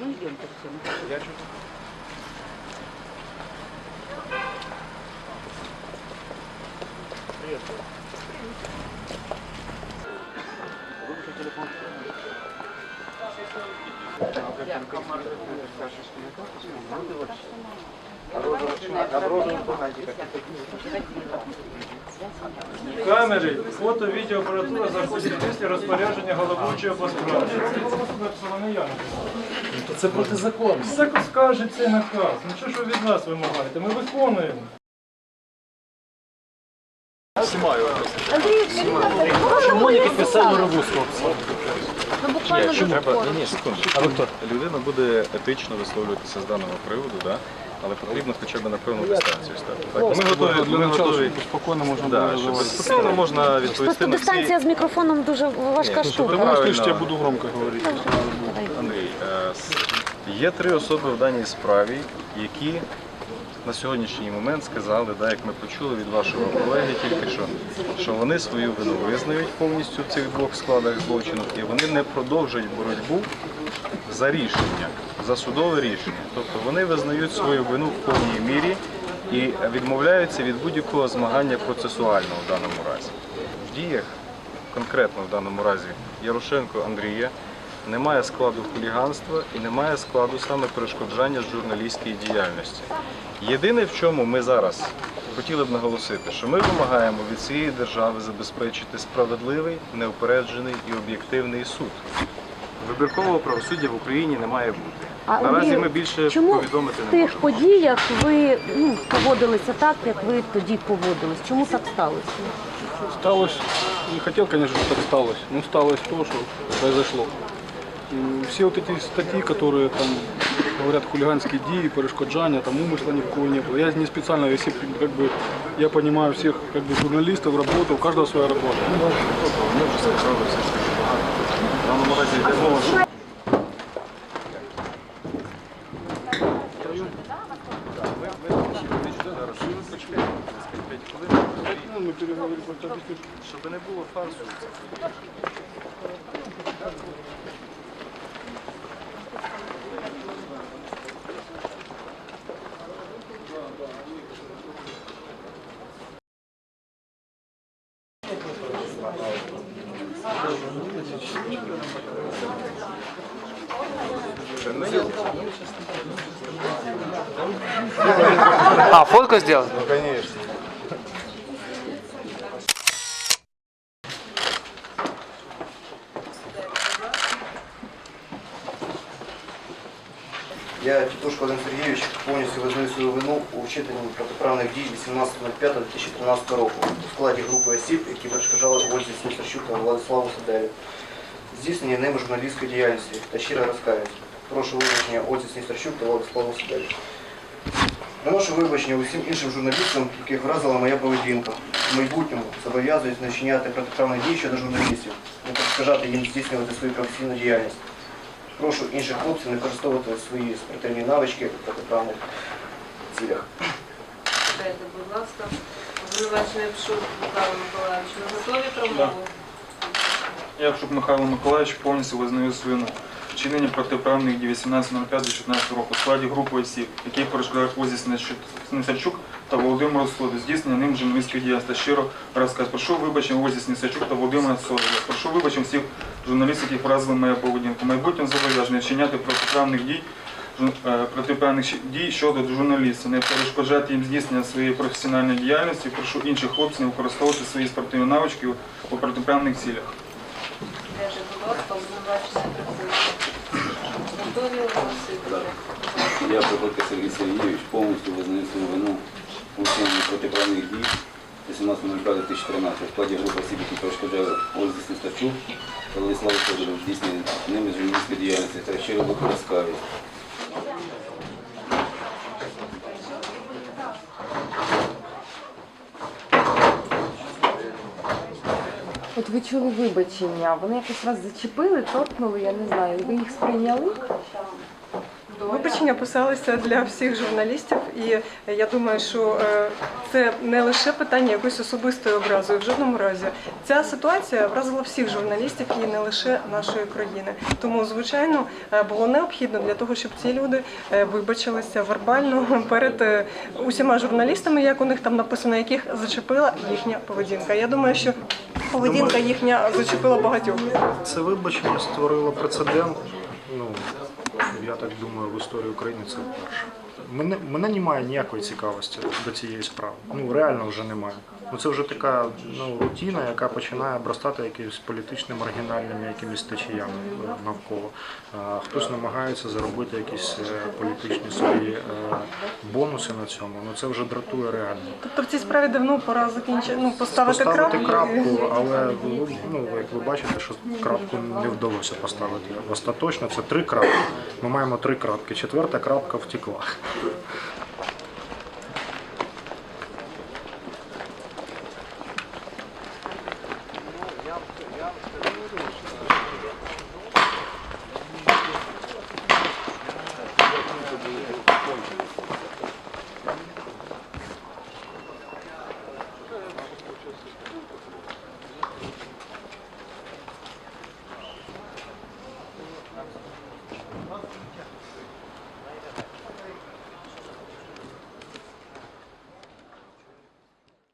Ну, идемте всем. Ну, Я чуть. Привет. Выключи телефон. Я. Я. Я. Я. Я. Я. Я. Я. Я. Камери, фото, відеоапаратура заходять після розпорядження головуючого по справі. То це протизаконно. Закон скаже цей наказ. Ну що ж ви від нас вимагаєте? Ми виконуємо. Чому не підписали хлопцем? Ну, буквально ні, ні, секунду. А ви хто? Людина буде етично висловлюватися з даного приводу, да? Але потрібно хоча б на певну дистанцію стати. Так, ми готові, ми готові. Спокійно можна Да, щоб спокійно можна відповісти Просто на всі. дистанція з мікрофоном дуже важка Ні, штука. правильно- я буду громко говорити. Андрій, е, с- є три особи в даній справі, які на сьогоднішній момент сказали, да, як ми почули від вашого колеги тільки що, що вони свою вину визнають повністю в цих двох складах злочину і вони не продовжують боротьбу за рішення, за судове рішення. Тобто вони визнають свою вину в повній мірі і відмовляються від будь-якого змагання процесуального в даному разі. В діях, конкретно в даному разі, Ярошенко Андрія немає складу хуліганства і немає складу саме перешкоджання журналістській діяльності. Єдине, в чому ми зараз хотіли б наголосити, що ми вимагаємо від цієї держави забезпечити справедливий, неупереджений і об'єктивний суд. Вибіркового правосуддя в Україні не має бути. А, Наразі ми більше Чому повідомити в не тих можемо. подіях ви ну, поводилися так, як ви тоді поводились? Чому так сталося? Сталося, не хотел, конечно, чтобы так сталось, но сталось то, что произошло И все вот эти статьи, которые там говорят хулиганские дии, перешкоджания, там умысла ни в кого не было. Я не специально, если как бы я понимаю всех как бы журналистов, работу, у каждого своя работа. Ми вже сказали все А, фотку сделал? Ну, конечно. Я Тітушко Вадим Сергійович повністю визнаю свою вину у вчиненні протиправних дій 18.05.2013 року у складі групи осіб, які перешкоджали Ользі Снісарчук та Владиславу Саделю. Здійснення ними журналістської діяльності та щиро розкаюсь. Прошу вибачення Ользі Снісарчук та Владиславу Саделю. Приношу вибачення усім іншим журналістам, яких вразила моя поведінка. В майбутньому зобов'язуюсь не вчиняти протиправних дій щодо журналістів, не перешкоджати їм здійснювати свою професійну діяльність. Прошу інших хлопців не використовувати свої спортивні навички в протиправних цілях. Дайте, будь ласка, обвинувачений Пшук Михайло Миколаївич, ви готові промову? Я, Якщо Михайло Миколаївич повністю визнаю свину вчинення протиправних дій 18.05.16 року у складі групи осіб, які перешкоджають Озі Снисарчук та Володимиру Соду, здійснення ним журналістської діяльності. Щиро розказ. Прошу вибачення Озі Снисарчук та Володимира Соду. Прошу вибачення всіх журналістів, які вразили моя поведінку. Майбутнє зобов'язані вчиняти протиправних дій е, протиправних дій щодо журналістів, не перешкоджати їм здійснення своєї професіональної діяльності. Прошу інших хлопців не використовувати свої спортивні навички у протиправних цілях. Дайте, будь ласка, обвинувачення оголосити? Я, Приходько Сергій Сергійович, повністю визнаю свою вину у вчиненні протиправних дій 18.05.2013 у складі групи осіб, які перешкоджали Ользі Сністарчук та Владиславу Федорову в здійсненні ними журналістської діяльності та щиро розкаюсь. От ви чули вибачення, вони якось вас зачепили, торкнули, я не знаю, ви їх сприйняли? Вибачення писалися для всіх журналістів, і я думаю, що е, це не лише питання якоїсь особистої образи. В жодному разі ця ситуація вразила всіх журналістів і не лише нашої країни. Тому, звичайно, е, було необхідно для того, щоб ці люди е, вибачилися вербально перед усіма журналістами, як у них там написано, яких зачепила їхня поведінка. Я думаю, що поведінка їхня зачепила багатьох. Це вибачення створило прецедент. Ну, я так думаю, в історії України це вперше. Мене, мене немає ніякої цікавості до цієї справи. Ну, реально вже немає. Ну, це вже така ну, рутина, яка починає обростати якимись політичними маргінальними якимись течіями е, навколо. Хтось намагається заробити якісь е, політичні свої е, бонуси на цьому. Ну це вже дратує реально. Тобто в цій справі давно пора закінчити, ну поставити, Поставити крапку. крапку, але ну, як ви бачите, що крапку не вдалося поставити. Остаточно це три крапки. Ми маємо три крапки. Четверта крапка втекла.